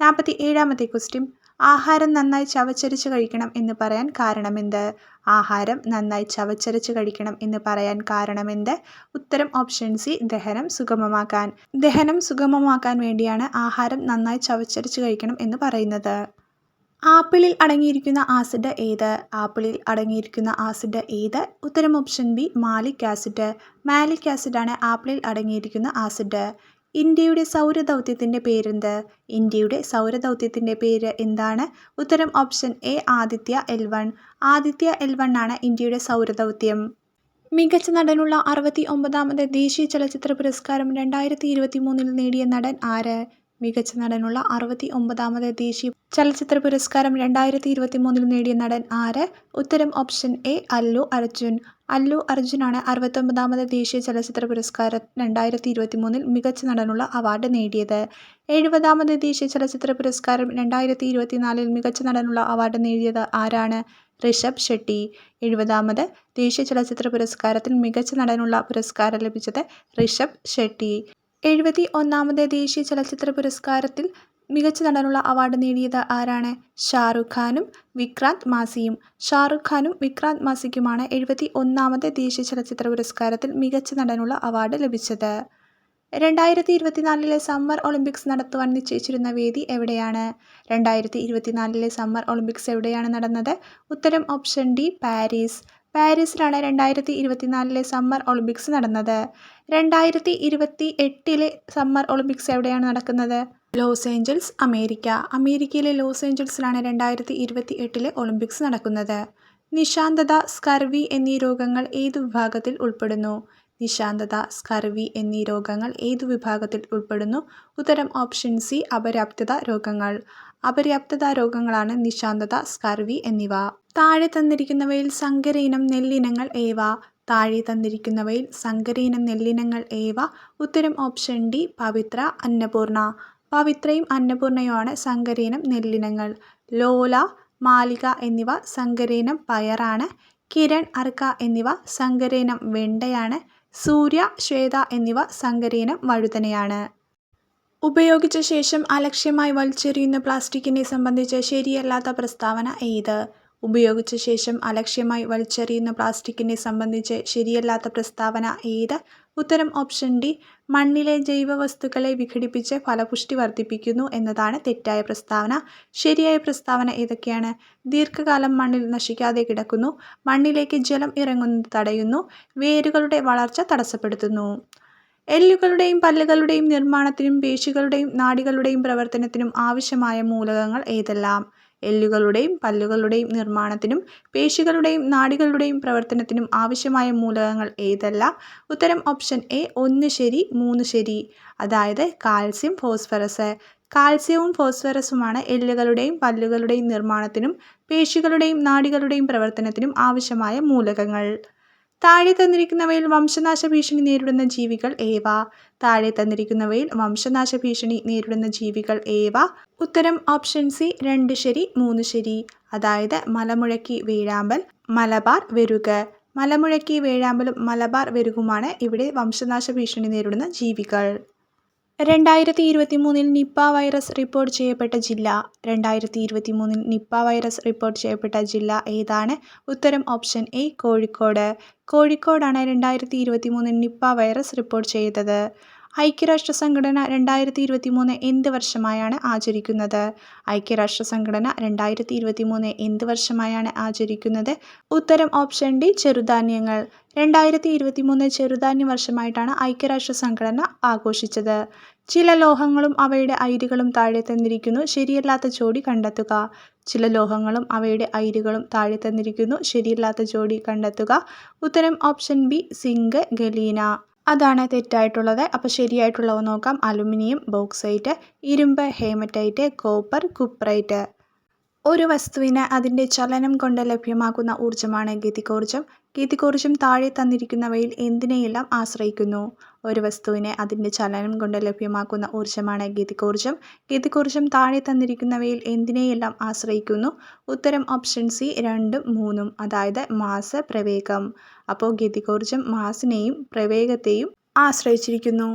നാൽപ്പത്തി ഏഴാമത്തെ ക്വസ്റ്റ്യൻ ആഹാരം നന്നായി ചവച്ചരച്ച് കഴിക്കണം എന്ന് പറയാൻ കാരണമെന്ത്? ആഹാരം നന്നായി ചവച്ചരച്ച് കഴിക്കണം എന്ന് പറയാൻ കാരണമെന്ത്? ഉത്തരം ഓപ്ഷൻ സി ദഹനം സുഗമമാക്കാൻ. ദഹനം സുഗമമാക്കാൻ വേണ്ടിയാണ് ആഹാരം നന്നായി ചവച്ചരച്ച് കഴിക്കണം എന്ന് പറയുന്നത്. ആപ്പിളിൽ അടങ്ങിയിരിക്കുന്ന ആസിഡ് ഏത്? ആപ്പിളിൽ അടങ്ങിയിരിക്കുന്ന ആസിഡ് ഏത്? ഉത്തരം option B malic acid. Malic ആസിഡാണ് ആപ്പിളിൽ അടങ്ങിയിരിക്കുന്ന ആസിഡ്. ഇന്ത്യയുടെ സൗരദൗത്യത്തിന്റെ പേരെന്ത്? ഇന്ത്യയുടെ സൗരദൗത്യത്തിന്റെ പേര് എന്താണ്? ഉത്തരം option A Aditya L one. Aditya L one ആണ് ഇന്ത്യയുടെ സൗരദൗത്യം. മികച്ച നടനുള്ള അറുപത്തി ഒമ്പതാമത് ദേശീയ ചലച്ചിത്ര പുരസ്കാരം രണ്ടായിരത്തി ഇരുപത്തി മൂന്നിൽ നേടിയ നടൻ ആര്? മികച്ച നടനുള്ള അറുപത്തി ഒമ്പതാമത് ദേശീയ ചലച്ചിത്ര പുരസ്കാരം രണ്ടായിരത്തി ഇരുപത്തി മൂന്നിൽ നേടിയ നടൻ ആര്? ഉത്തരം ഓപ്ഷൻ എ അല്ലു അർജുൻ. അല്ലു അർജുനാണ് അറുപത്തൊമ്പതാമത് ദേശീയ ചലച്ചിത്ര പുരസ്കാരം രണ്ടായിരത്തി ഇരുപത്തി മൂന്നിൽ മികച്ച നടനുള്ള അവാർഡ് നേടിയത്. എഴുപതാമത് ദേശീയ ചലച്ചിത്ര പുരസ്കാരം രണ്ടായിരത്തി ഇരുപത്തിനാലിൽ മികച്ച നടനുള്ള അവാർഡ് നേടിയത് ആരാണ്? ഋഷഭ് ഷെട്ടി. എഴുപതാമത് ദേശീയ ചലച്ചിത്ര പുരസ്കാരത്തിൽ മികച്ച നടനുള്ള പുരസ്കാരം ലഭിച്ചത് ഋഷഭ് ഷെട്ടി. എഴുപത്തി ഒന്നാമത് ദേശീയ ചലച്ചിത്ര പുരസ്കാരത്തിൽ മികച്ച നടനുള്ള അവാർഡ് നേടിയത് ആരാണ്? ഷാറുഖ് ഖാനും വിക്രാന്ത് മാസിയും. ഷാറുഖ് ഖാനും വിക്രാന്ത് മാസിക്കുമാണ് എഴുപത്തി ഒന്നാമത് ദേശീയ ചലച്ചിത്ര പുരസ്കാരത്തിൽ മികച്ച നടനുള്ള അവാർഡ് ലഭിച്ചത്. രണ്ടായിരത്തി ഇരുപത്തിനാലിലെ സമ്മർ ഒളിമ്പിക്സ് നടത്തുവാൻ നിശ്ചയിച്ചിരുന്ന വേദി എവിടെയാണ്? രണ്ടായിരത്തി ഇരുപത്തിനാലിലെ സമ്മർ ഒളിമ്പിക്സ് എവിടെയാണ് നടന്നത്? ഉത്തരം ഓപ്ഷൻ ഡി പാരീസ്. പാരീസിലാണ് രണ്ടായിരത്തി ഇരുപത്തിനാലിലെ സമ്മർ ഒളിമ്പിക്സ് നടന്നത്. രണ്ടായിരത്തി ഇരുപത്തി എട്ടിലെ സമ്മർ ഒളിമ്പിക്സ് എവിടെയാണ് നടക്കുന്നത്? Los Angeles America. അമേരിക്കയിലെ ലോസ് ഏഞ്ചൽസിലാണ് രണ്ടായിരത്തി ഇരുപത്തി എട്ടിലെ ഒളിമ്പിക്സ് നടക്കുന്നത്. നിശാന്തത സ്കർവി എന്നീ രോഗങ്ങൾ ഏത് വിഭാഗത്തിൽ ഉൾപ്പെടുന്നു? നിശാന്തത സ്കർവി എന്നീ രോഗങ്ങൾ ഏതു വിഭാഗത്തിൽ ഉൾപ്പെടുന്നു? ഉത്തരം ഓപ്ഷൻ സി അപര്യാപ്തത രോഗങ്ങൾ. അപര്യാപ്തത രോഗങ്ങളാണ് നിശാന്തത സ്കർവി എന്നിവ. താഴെ തന്നിരിക്കുന്നവയിൽ സങ്കര ഇനം നെല്ലിനങ്ങൾ ഏവ? താഴെ തന്നിരിക്കുന്നവയിൽ സങ്കര ഇനം നെല്ലിനങ്ങൾ ഏവ? ഉത്തരം ഓപ്ഷൻ ഡി പവിത്ര അന്നപൂർണ. പവിത്രയും അന്നപൂർണയുമാണ് സങ്കരയിനം നെല്ലിനങ്ങൾ. ലോല മാലിക എന്നിവ സങ്കരയിനം പയറാണ്. കിരൺ അർക്ക എന്നിവ സങ്കരയിനം വെണ്ടയാണ്. സൂര്യ ശ്വേത എന്നിവ സങ്കരയിനം വഴുതനയാണ്. ഉപയോഗിച്ച ശേഷം അലക്ഷ്യമായി വലിച്ചെറിയുന്ന പ്ലാസ്റ്റിക്കിനെ സംബന്ധിച്ച് ശരിയല്ലാത്ത പ്രസ്താവന ഏത്? ഉപയോഗിച്ച ശേഷം അലക്ഷ്യമായി വലിച്ചെറിയുന്ന പ്ലാസ്റ്റിക്കിനെ സംബന്ധിച്ച് ശരിയല്ലാത്ത പ്രസ്താവന ഏത്? ഉത്തരം ഓപ്ഷൻ ഡി മണ്ണിലെ ജൈവവസ്തുക്കളെ വിഘടിപ്പിച്ച് ഫലപുഷ്ടി വർദ്ധിപ്പിക്കുന്നു എന്നതാണ് തെറ്റായ പ്രസ്താവന. ശരിയായ പ്രസ്താവന ഏതൊക്കെയാണ്? ദീർഘകാലം മണ്ണിൽ നശിക്കാതെ കിടക്കുന്നു മണ്ണിലേക്ക് ജലം ഇറങ്ങുന്നത് തടയുന്നു വേരുകളുടെ വളർച്ച തടസ്സപ്പെടുത്തുന്നു. എല്ലുകളുടെയും പല്ലുകളുടെയും നിർമ്മാണത്തിനും പേശികളുടെയും നാടികളുടെയും പ്രവർത്തനത്തിനും ആവശ്യമായ മൂലകങ്ങൾ ഏതെല്ലാം? എല്ലുകളുടെയും പല്ലുകളുടെയും നിർമ്മാണത്തിനും പേശികളുടെയും നാഡികളുടെയും പ്രവർത്തനത്തിനും ആവശ്യമായ മൂലകങ്ങൾ ഏതെല്ലാം? ഉത്തരം ഓപ്ഷൻ എ ഒന്ന് ശരി മൂന്ന് ശരി. അതായത് കാൽസ്യം ഫോസ്ഫറസ്. കാൽസ്യവും ഫോസ്ഫറസുമാണ് എല്ലുകളുടെയും പല്ലുകളുടെയും നിർമ്മാണത്തിനും പേശികളുടെയും നാഡികളുടെയും പ്രവർത്തനത്തിനും ആവശ്യമായ മൂലകങ്ങൾ. താഴെ തന്നിരിക്കുന്നവയിൽ വംശനാശ ഭീഷണി നേരിടുന്ന ജീവികൾ ഏവ? താഴെ തന്നിരിക്കുന്നവയിൽ വംശനാശ ഭീഷണി നേരിടുന്ന ജീവികൾ ഏവ? ഉത്തരം ഓപ്ഷൻ സി രണ്ട് ശരി മൂന്ന് ശരി. അതായത് മലമുഴക്കി വേഴാമ്പൽ മലബാർ വെരുക്. മലമുഴക്കി വേഴാമ്പലും മലബാർ വെരുകുമാണ് ഇവിടെ വംശനാശ ഭീഷണി നേരിടുന്ന ജീവികൾ. രണ്ടായിരത്തി ഇരുപത്തി മൂന്നിൽ നിപ്പ വൈറസ് റിപ്പോർട്ട് ചെയ്യപ്പെട്ട ജില്ല. രണ്ടായിരത്തി ഇരുപത്തി മൂന്നിൽ നിപ്പ വൈറസ് റിപ്പോർട്ട് ചെയ്യപ്പെട്ട ജില്ല ഏതാണ്? ഉത്തരം ഓപ്ഷൻ എ കോഴിക്കോട്. കോഴിക്കോടാണ് രണ്ടായിരത്തി ഇരുപത്തി മൂന്നിൽ നിപ്പ വൈറസ് റിപ്പോർട്ട് ചെയ്തത്. ഐക്യരാഷ്ട്ര സംഘടന രണ്ടായിരത്തി ഇരുപത്തി മൂന്ന് എന്ത് വർഷമായാണ് ആചരിക്കുന്നത്? ഐക്യരാഷ്ട്ര സംഘടന രണ്ടായിരത്തി ഇരുപത്തി മൂന്ന് എന്ത് വർഷമായാണ് ആചരിക്കുന്നത്? ഉത്തരം ഓപ്ഷൻ ഡി ചെറുധാന്യങ്ങൾ. രണ്ടായിരത്തി ഇരുപത്തി മൂന്ന് ചെറുധാന്യ വർഷമായിട്ടാണ് ഐക്യരാഷ്ട്ര സംഘടന ആഘോഷിച്ചത്. ചില ലോഹങ്ങളും അവയുടെ അയിരുകളും താഴെ തന്നിരിക്കുന്നു ശരിയല്ലാത്ത ജോഡി കണ്ടെത്തുക. ചില ലോഹങ്ങളും അവയുടെ അയിരുകളും താഴെ തന്നിരിക്കുന്നു ശരിയല്ലാത്ത ജോഡി കണ്ടെത്തുക. ഉത്തരം ഓപ്ഷൻ ബി സിങ്ക് ഗലീന. അതാണ് തെറ്റായിട്ടുള്ളത്. അപ്പോൾ ശരിയായിട്ടുള്ളവ നോക്കാം. അലുമിനിയം ബോക്സൈറ്റ് ഇരുമ്പ് ഹേമറ്റൈറ്റ് കോപ്പർ കുപ്രൈറ്റ്. ഒരു വസ്തുവിന് അതിന്റെ ചലനം കൊണ്ട് ലഭ്യമാക്കുന്ന ഊർജമാണ് ഗതികോർജം. ഗതികോർജം താഴെ തന്നിരിക്കുന്നവയിൽ എന്തിനെയെല്ലാം ആശ്രയിക്കുന്നു? ഒരു വസ്തുവിനെ അതിന്റെ ചലനം കൊണ്ട് ലഭ്യമാക്കുന്ന ഊർജമാണ് ഗതികോർജം. ഗതികോർജം താഴെ തന്നിരിക്കുന്നവയിൽ എന്തിനെയെല്ലാം ആശ്രയിക്കുന്നു? ഉത്തരം ഓപ്ഷൻ സി രണ്ടും മൂന്നും അതായത് മാസ് പ്രവേഗം. അപ്പോൾ ഗതികോർജം മാസിനെയും പ്രവേഗത്തെയും ആശ്രയിച്ചിരിക്കുന്നു.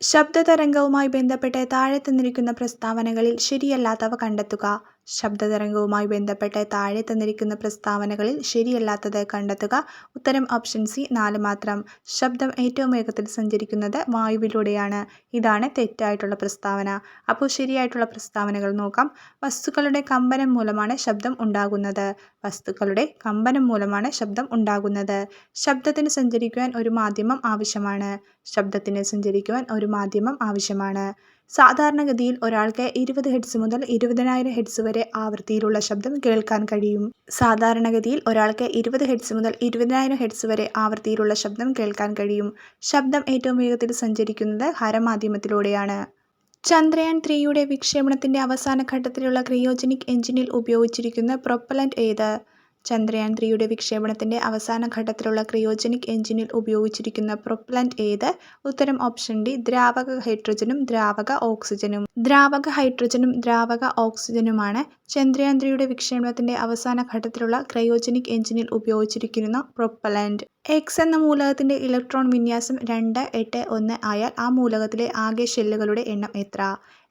ശബ്ദതരംഗവുമായി ബന്ധപ്പെട്ട് താഴെ തന്നിരിക്കുന്ന പ്രസ്താവനകളിൽ ശരിയല്ലാത്തവ കണ്ടെത്തുക. ശബ്ദതരംഗവുമായി ബന്ധപ്പെട്ട് താഴെ തന്നിരിക്കുന്ന പ്രസ്താവനകളിൽ ശരിയല്ലാത്തത് കണ്ടെത്തുക. ഉത്തരം ഓപ്ഷൻ സി നാല് മാത്രം. ശബ്ദം ഏറ്റവും വേഗത്തിൽ സഞ്ചരിക്കുന്നത് വായുവിലൂടെയാണ്. ഇതാണ് തെറ്റായിട്ടുള്ള പ്രസ്താവന. അപ്പോൾ ശരിയായിട്ടുള്ള പ്രസ്താവനകൾ നോക്കാം. വസ്തുക്കളുടെ കമ്പനം മൂലമാണ് ശബ്ദം ഉണ്ടാകുന്നത്. വസ്തുക്കളുടെ കമ്പനം മൂലമാണ് ശബ്ദം ഉണ്ടാകുന്നത്. ശബ്ദത്തിന് സഞ്ചരിക്കുവാൻ ഒരു മാധ്യമം ആവശ്യമാണ്. ശബ്ദത്തിന് സഞ്ചരിക്കുവാൻ ഒരു മാധ്യമം ആവശ്യമാണ്. സാധാരണഗതിയിൽ ഒരാൾക്ക് ഇരുപത് ഹെഡ്സ് മുതൽ ഇരുപതിനായിരം ഹെഡ്സ് വരെ ആവൃത്തിയിലുള്ള ശബ്ദം കേൾക്കാൻ കഴിയും. സാധാരണഗതിയിൽ ഒരാൾക്ക് ഇരുപത് ഹെഡ്സ് മുതൽ ഇരുപതിനായിരം ഹെഡ്സ് വരെ ആവൃത്തിയിലുള്ള ശബ്ദം കേൾക്കാൻ കഴിയും. ശബ്ദം ഏറ്റവും വേഗത്തിൽ സഞ്ചരിക്കുന്നത് ഹരമാധ്യമത്തിലൂടെയാണ്. ചന്ദ്രയാൻ ത്രീയുടെ വിക്ഷേപണത്തിന്റെ അവസാന ഘട്ടത്തിലുള്ള ക്രിയോജനിക് എഞ്ചിനിൽ ഉപയോഗിച്ചിരിക്കുന്ന പ്രൊപ്പലന്റ് ഏത്? ചന്ദ്രയാൻ ത്രീയുടെ വിക്ഷേപണത്തിന്റെ അവസാന ഘട്ടത്തിലുള്ള ക്രിയോജനിക് എഞ്ചിനിൽ ഉപയോഗിച്ചിരിക്കുന്ന പ്രൊപ്പലന്റ് ഏത്? ഉത്തരം ഓപ്ഷൻ ഡി ദ്രാവക ഹൈഡ്രജനും ദ്രാവക ഓക്സിജനും. ദ്രാവക ഹൈഡ്രജനും ദ്രാവക ഓക്സിജനുമാണ് ചന്ദ്രയാൻ ത്രീയുടെ വിക്ഷേപണത്തിന്റെ അവസാന ഘട്ടത്തിലുള്ള ക്രയോജനിക് എഞ്ചിനിൽ ഉപയോഗിച്ചിരിക്കുന്ന പ്രൊപ്പലന്റ് എക്സ് എന്ന മൂലകത്തിന്റെ ഇലക്ട്രോൺ വിന്യാസം രണ്ട് എട്ട് ഒന്ന് ആയാൽ ആ മൂലകത്തിലെ ആകെ ഷെല്ലുകളുടെ എണ്ണം എത്ര?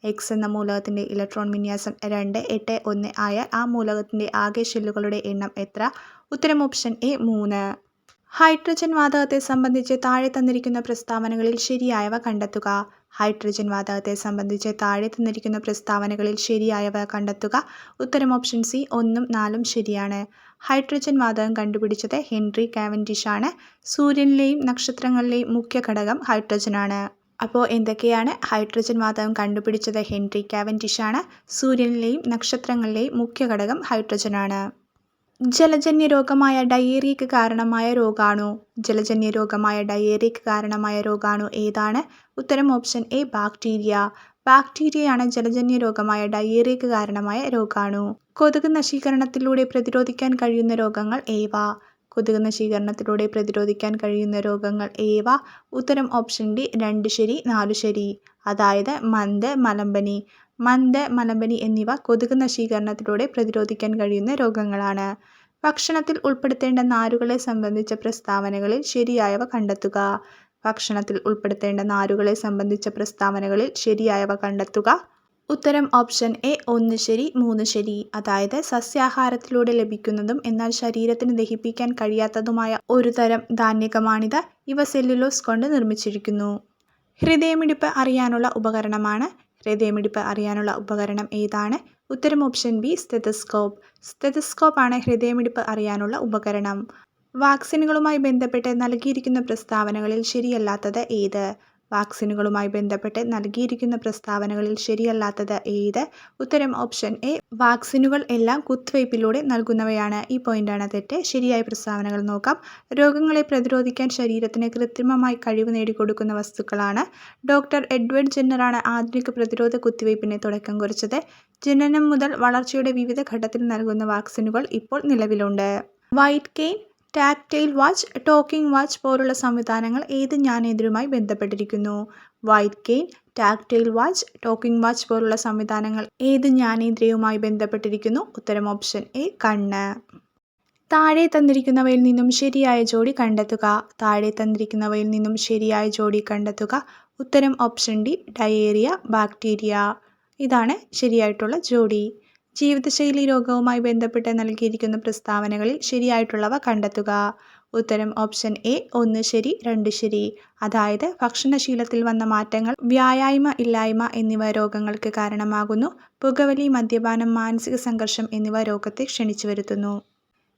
എക്സ് എന്ന മൂലകത്തിന്റെ ഇലക്ട്രോൺ വിന്യാസം രണ്ട് എട്ട് ഒന്ന് ആയാൽ ആ മൂലകത്തിന്റെ ആകെ ഷെല്ലുകളുടെ എണ്ണം എത്ര? ഉത്തരം ഓപ്ഷൻ എ മൂന്ന്. ഹൈഡ്രജൻ വാതകത്തെ സംബന്ധിച്ച് താഴെ തന്നിരിക്കുന്ന പ്രസ്താവനകളിൽ ശരിയായവ കണ്ടെത്തുക. ഹൈഡ്രജൻ വാതകത്തെ സംബന്ധിച്ച് താഴെ തന്നിരിക്കുന്ന പ്രസ്താവനകളിൽ ശരിയായവ കണ്ടെത്തുക. ഉത്തരം ഓപ്ഷൻ സി ഒന്നും നാലും ശരിയാണ്. ഹൈഡ്രജൻ വാതകം കണ്ടുപിടിച്ചത് ഹെൻറി കാവൻഡിഷ് ആണ് സൂര്യനിലെയും നക്ഷത്രങ്ങളിലെയും മുഖ്യ ഘടകം ഹൈഡ്രജനാണ്. അപ്പോൾ എന്തൊക്കെയാണ് ഹൈഡ്രജൻ വാതകം കണ്ടുപിടിച്ചത് ഹെൻറി കാവൻഡിഷ് ആണ് സൂര്യനിലെയും നക്ഷത്രങ്ങളിലെയും മുഖ്യ ഘടകം ഹൈഡ്രജനാണ്. ജലജന്യ രോഗമായ ഡയേറിയയ്ക്ക് കാരണമായ രോഗാണു. ജലജന്യ രോഗമായ ഡയേറിയയ്ക്ക് കാരണമായ രോഗാണു ഏതാണ്? ഉത്തരം ഓപ്ഷൻ എ ബാക്ടീരിയ. ബാക്ടീരിയയാണ് ജലജന്യ രോഗമായ ഡയേറിയയ്ക്ക് കാരണമായ രോഗാണു. കൊതുക് നശീകരണത്തിലൂടെ പ്രതിരോധിക്കാൻ കഴിയുന്ന രോഗങ്ങൾ ഏവ? കൊതുക് നശീകരണത്തിലൂടെ പ്രതിരോധിക്കാൻ കഴിയുന്ന രോഗങ്ങൾ ഏവ? ഉത്തരം ഓപ്ഷൻ ഡി രണ്ട് ശരി നാലു ശരി. അതായത് മന്ത് മലമ്പനി. മന്ത് മലമ്പനി എന്നിവ കൊതുക് നശീകരണത്തിലൂടെ പ്രതിരോധിക്കാൻ കഴിയുന്ന രോഗങ്ങളാണ്. ഭക്ഷണത്തിൽ ഉൾപ്പെടുത്തേണ്ട നാരുകളെ സംബന്ധിച്ച പ്രസ്താവനകളിൽ ശരിയായവ കണ്ടെത്തുക. ഭക്ഷണത്തിൽ ഉൾപ്പെടുത്തേണ്ട നാരുകളെ സംബന്ധിച്ച പ്രസ്താവനകളിൽ ശരിയായവ കണ്ടെത്തുക. ഉത്തരം ഓപ്ഷൻ എ ഒന്ന് ശരി മൂന്ന് ശരി. അതായത് സസ്യാഹാരത്തിലൂടെ ലഭിക്കുന്നതും എന്നാൽ ശരീരത്തിന് ദഹിപ്പിക്കാൻ കഴിയാത്തതുമായ ഒരു തരം ധാന്യകമാണിത്. ഇവ സെല്ലുലോസ് കൊണ്ട് നിർമ്മിച്ചിരിക്കുന്നു. ഹൃദയമിടിപ്പ് അറിയാനുള്ള ഉപകരണമാണ്. ഹൃദയമിടിപ്പ് അറിയാനുള്ള ഉപകരണം ഏതാണ്? ഉത്തരം ഓപ്ഷൻ ബി സ്റ്റെതസ്കോപ്പ്. സ്റ്റെതസ്കോപ്പ് ആണ് ഹൃദയമിടിപ്പ് അറിയാനുള്ള ഉപകരണം. വാക്സിനുകളുമായി ബന്ധപ്പെട്ട് നൽകിയിരിക്കുന്ന പ്രസ്താവനകളിൽ ശരിയല്ലാത്തത് ഏത്? വാക്സിനുകളുമായി ബന്ധപ്പെട്ട് നൽകിയിരിക്കുന്ന പ്രസ്താവനകളിൽ ശരിയല്ലാത്തത് ഏത്? ഉത്തരം ഓപ്ഷൻ എ വാക്സിനുകൾ എല്ലാം കുത്തിവയ്പിലൂടെ നൽകുന്നവയാണ്. ഈ പോയിന്റാണ് തെറ്റ്. ശരിയായ പ്രസ്താവനകൾ നോക്കാം. രോഗങ്ങളെ പ്രതിരോധിക്കാൻ ശരീരത്തിന് കൃത്രിമമായി കഴിവ് നേടിക്കൊടുക്കുന്ന വസ്തുക്കളാണ്. ഡോക്ടർ എഡ്വേർഡ് ജെന്നറാണ് ആധുനിക പ്രതിരോധ കുത്തിവയ്പ്പിന് തുടക്കം കുറിച്ചത്. ജനനം മുതൽ വളർച്ചയുടെ വിവിധ ഘട്ടത്തിൽ നൽകുന്ന വാക്സിനുകൾ ഇപ്പോൾ നിലവിലുണ്ട്. White cane tactile watch talking watch പോലുള്ള സംവിധാനങ്ങൾ ഏത് ജ്ഞാനേന്ദ്രവുമായി ബന്ധപ്പെട്ടിരിക്കുന്നു? White cane tactile watch talking watch പോലുള്ള സംവിധാനങ്ങൾ ഏത് ജ്ഞാനേന്ദ്രിയവുമായി ബന്ധപ്പെട്ടിരിക്കുന്നു? ഉത്തരം ഓപ്ഷൻ എ കണ്ണ്. താഴെ തന്നിരിക്കുന്നവയിൽ നിന്നും ശരിയായ ജോഡി കണ്ടെത്തുക. താഴെ തന്നിരിക്കുന്നവയിൽ നിന്നും ശരിയായ ജോഡി കണ്ടെത്തുക. ഉത്തരം ഓപ്ഷൻ ഡി ഡയേറിയ ബാക്ടീരിയ ഇതാണ് ശരിയായിട്ടുള്ള ജോഡി. ജീവിതശൈലി രോഗവുമായി ബന്ധപ്പെട്ട് നൽകിയിരിക്കുന്ന പ്രസ്താവനകളിൽ ശരിയായിട്ടുള്ളവ കണ്ടെത്തുക. ഉത്തരം ഓപ്ഷൻ എ ഒന്ന് ശരി രണ്ട് ശരി. അതായത് ഭക്ഷണശീലത്തിൽ വന്ന മാറ്റങ്ങൾ വ്യായാമ ഇല്ലായ്മ എന്നിവ രോഗങ്ങൾക്ക് കാരണമാകുന്നു. പുകവലി മദ്യപാനം മാനസിക സംഘർഷം എന്നിവ രോഗത്തെ ക്ഷണിച്ചു വരുത്തുന്നു.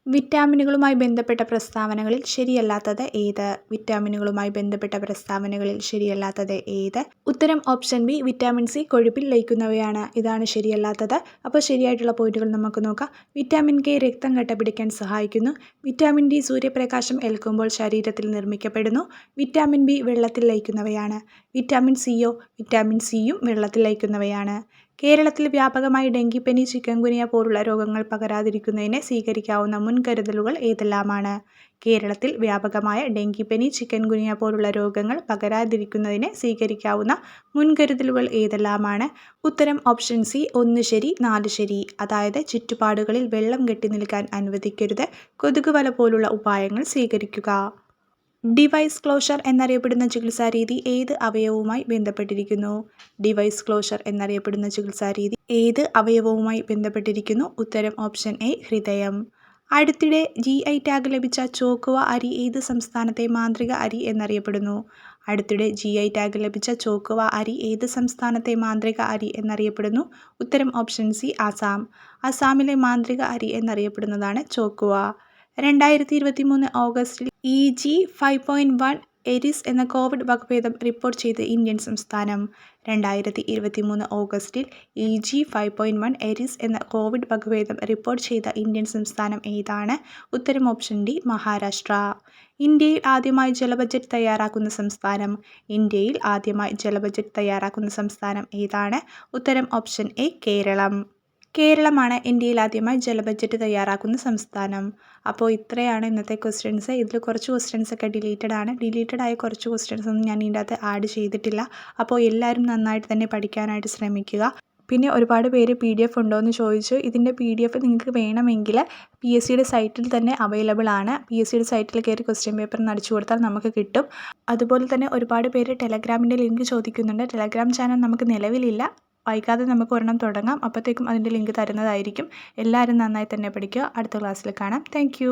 വിറ്റാമിനുകളുമായി ബന്ധപ്പെട്ട പ്രസ്താവനകളിൽ ശരിയല്ലാത്തത് ഏത്? വിറ്റാമിനുകളുമായി ബന്ധപ്പെട്ട പ്രസ്താവനകളിൽ ശരിയല്ലാത്തത് ഏത്? ഉത്തരം ഓപ്ഷൻ ബി വിറ്റാമിൻ സി കൊഴുപ്പിൽ ലയിക്കുന്നവയാണ്. ഇതാണ് ശരിയല്ലാത്തത്. അപ്പോൾ ശരിയായിട്ടുള്ള പോയിന്റുകൾ നമുക്ക് നോക്കാം. വിറ്റാമിൻ കെ രക്തം കട്ടപിടിക്കാൻ സഹായിക്കുന്നു. വിറ്റാമിൻ ഡി സൂര്യപ്രകാശം ഏൽക്കുമ്പോൾ ശരീരത്തിൽ നിർമ്മിക്കപ്പെടുന്നു. വിറ്റാമിൻ ബി വെള്ളത്തിൽ ലയിക്കുന്നവയാണ്. വിറ്റാമിൻ സിയോ വിറ്റാമിൻ സിയും വെള്ളത്തിൽ ലയിക്കുന്നവയാണ്. കേരളത്തിൽ വ്യാപകമായി ഡെങ്കിപ്പനി ചിക്കൻഗുനിയ പോലുള്ള രോഗങ്ങൾ പകരാതിരിക്കുന്നതിന് സ്വീകരിക്കാവുന്ന മുൻകരുതലുകൾ ഏതെല്ലാമാണ്? കേരളത്തിൽ വ്യാപകമായ ഡെങ്കിപ്പനി ചിക്കൻഗുനിയ പോലുള്ള രോഗങ്ങൾ പകരാതിരിക്കുന്നതിന് സ്വീകരിക്കാവുന്ന മുൻകരുതലുകൾ ഏതെല്ലാമാണ്? ഉത്തരം ഓപ്ഷൻ സി ഒന്ന് ശരി നാല് ശരി. അതായത് ചുറ്റുപാടുകളിൽ വെള്ളം കെട്ടി നിൽക്കാൻ അനുവദിക്കരുത്. കൊതുകുവല പോലുള്ള ഉപായങ്ങൾ സ്വീകരിക്കുക. ഡിവൈസ് ക്ലോഷർ എന്നറിയപ്പെടുന്ന ചികിത്സാരീതി ഏത് അവയവവുമായി ബന്ധപ്പെട്ടിരിക്കുന്നു? ഡിവൈസ് ക്ലോഷർ എന്നറിയപ്പെടുന്ന ചികിത്സാരീതി ഏത് അവയവവുമായി ബന്ധപ്പെട്ടിരിക്കുന്നു? ഉത്തരം ഓപ്ഷൻ എ ഹൃദയം. അടുത്തിടെ ജി ഐ ടാഗ് ലഭിച്ച ചോക്കുവ അരി ഏത് സംസ്ഥാനത്തെ മാന്ത്രിക അരി എന്നറിയപ്പെടുന്നു? അടുത്തിടെ ജി ഐ ടാഗ് ലഭിച്ച ചോക്കുവ അരി ഏത് സംസ്ഥാനത്തെ മാന്ത്രിക അരി എന്നറിയപ്പെടുന്നു? ഉത്തരം ഓപ്ഷൻ സി ആസാം. അസാമിലെ മാന്ത്രിക അരി എന്നറിയപ്പെടുന്നതാണ് ചോക്കുവ. രണ്ടായിരത്തി ഇരുപത്തി മൂന്ന് ഓഗസ്റ്റിൽ E G five point one Eris എന്ന കോവിഡ് വകഭേദം റിപ്പോർട്ട് ചെയ്ത ഇന്ത്യൻ സംസ്ഥാനം. രണ്ടായിരത്തി ഇരുപത്തി മൂന്ന് ഓഗസ്റ്റിൽ E G five point one Eris എന്ന കോവിഡ് വകഭേദം റിപ്പോർട്ട് ചെയ്ത ഇന്ത്യൻ സംസ്ഥാനം ഏതാണ്? ഉത്തരം ഓപ്ഷൻ ഡി മഹാരാഷ്ട്ര. ഇന്ത്യയിൽ ആദ്യമായി ജല ബജറ്റ് തയ്യാറാക്കുന്ന സംസ്ഥാനം. ഇന്ത്യയിൽ ആദ്യമായി ജല ബജറ്റ് തയ്യാറാക്കുന്ന സംസ്ഥാനം ഏതാണ്? ഉത്തരം ഓപ്ഷൻ എ കേരളം. കേരളമാണ് ഇന്ത്യയിൽ ആദ്യമായി ജല ബജറ്റ് തയ്യാറാക്കുന്ന സംസ്ഥാനം. അപ്പോൾ ഇത്രയാണ് ഇന്നത്തെ ക്വസ്റ്റ്യൻസ് ഇതിൽ കുറച്ച് ക്വസ്റ്റ്യൻസ് ഒക്കെ ഡിലീറ്റഡ് ആണ്. ഡിലീറ്റഡ് ആയ കുറച്ച് ക്വസ്റ്റ്യൻസ് ഒന്നും ഞാൻ ഇതിന്റെ അകത്ത് ആഡ് ചെയ്തിട്ടില്ല. അപ്പോൾ എല്ലാവരും നന്നായിട്ട് തന്നെ പഠിക്കാനായിട്ട് ശ്രമിക്കുക. പിന്നെ ഒരുപാട് പേര് പി ഡി എഫ് ഉണ്ടോ എന്ന് ചോദിച്ചു. ഇതിന്റെ പി ഡി എഫ് നിങ്ങൾക്ക് വേണമെങ്കിൽ പി എസ് സിയുടെ സൈറ്റിൽ തന്നെ അവൈലബിൾ ആണ്. പി എസ് സിയുടെ സൈറ്റിൽ കയറി ക്വസ്റ്റ്യൻ പേപ്പർ നടിച്ചു കൊടുത്താൽ നമുക്ക് കിട്ടും. അതുപോലെ തന്നെ ഒരുപാട് പേര് ടെലഗ്രാമിന്റെ ലിങ്ക് ചോദിക്കുന്നുണ്ട്. ടെലഗ്രാം ചാനൽ നമുക്ക് നിലവിലില്ല. വൈകാതെ നമുക്ക് ഒരെണ്ണം തുടങ്ങാം. അപ്പോഴത്തേക്കും അതിന്റെ ലിങ്ക് തരുന്നതായിരിക്കും. എല്ലാവരും നന്നായി തന്നെ പഠിക്കുക. അടുത്ത ക്ലാസ്സിൽ കാണാം. താങ്ക്